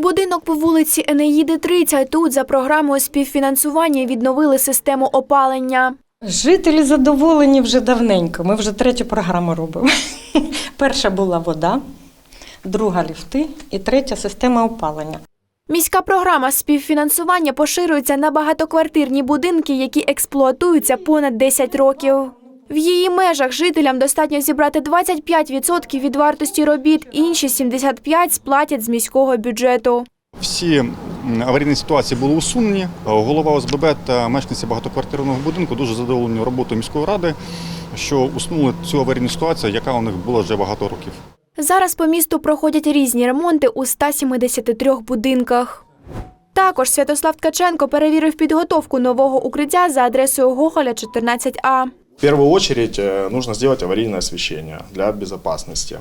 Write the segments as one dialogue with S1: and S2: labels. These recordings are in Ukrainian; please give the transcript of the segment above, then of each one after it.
S1: Будинок по вулиці Енеїди 30. Тут за програмою співфінансування відновили систему опалення.
S2: Жителі задоволені вже давненько. Ми вже третю програму робимо. Перша була вода, друга ліфти і третя система опалення.
S1: Міська програма співфінансування поширюється на багатоквартирні будинки, які експлуатуються понад 10 років. В її межах жителям достатньо зібрати 25% від вартості робіт, інші 75% сплатять з міського бюджету.
S3: Всі аварійні ситуації були усунені. Голова ОСББ та мешканці багатоквартирного будинку дуже задоволені роботою міської ради, що усунули цю аварійну ситуацію, яка у них була вже багато років.
S1: Зараз по місту проходять різні ремонти у 173 будинках. Також Святослав Ткаченко перевірив підготовку нового укриття за адресою Гоголя 14А.
S4: В первую очередь э, нужно сделать аварийное освещение для безопасности.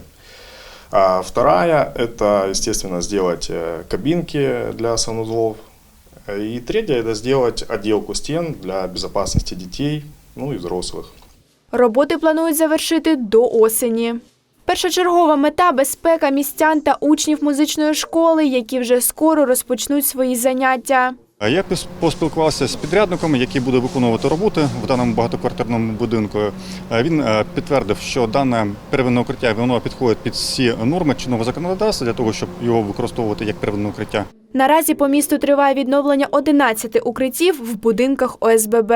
S4: А вторая – это, естественно, сделать э, кабинки для санузлов. И третья – это сделать отделку стен для безопасности детей, ну и взрослых.
S1: Роботи планують завершити до осені. Першочергова мета безпека містян та учнів музичної школи, які вже скоро розпочнуть свої заняття.
S3: Я пос- поспілкувався з підрядником, який буде виконувати роботи в даному багатоквартирному будинку. Е, Він е, підтвердив, що дане первинне укриття воно підходить під всі норми чинного законодавства для того, щоб його використовувати як первинне укриття.
S1: Наразі по місту триває відновлення 11 укриттів в будинках ОСББ.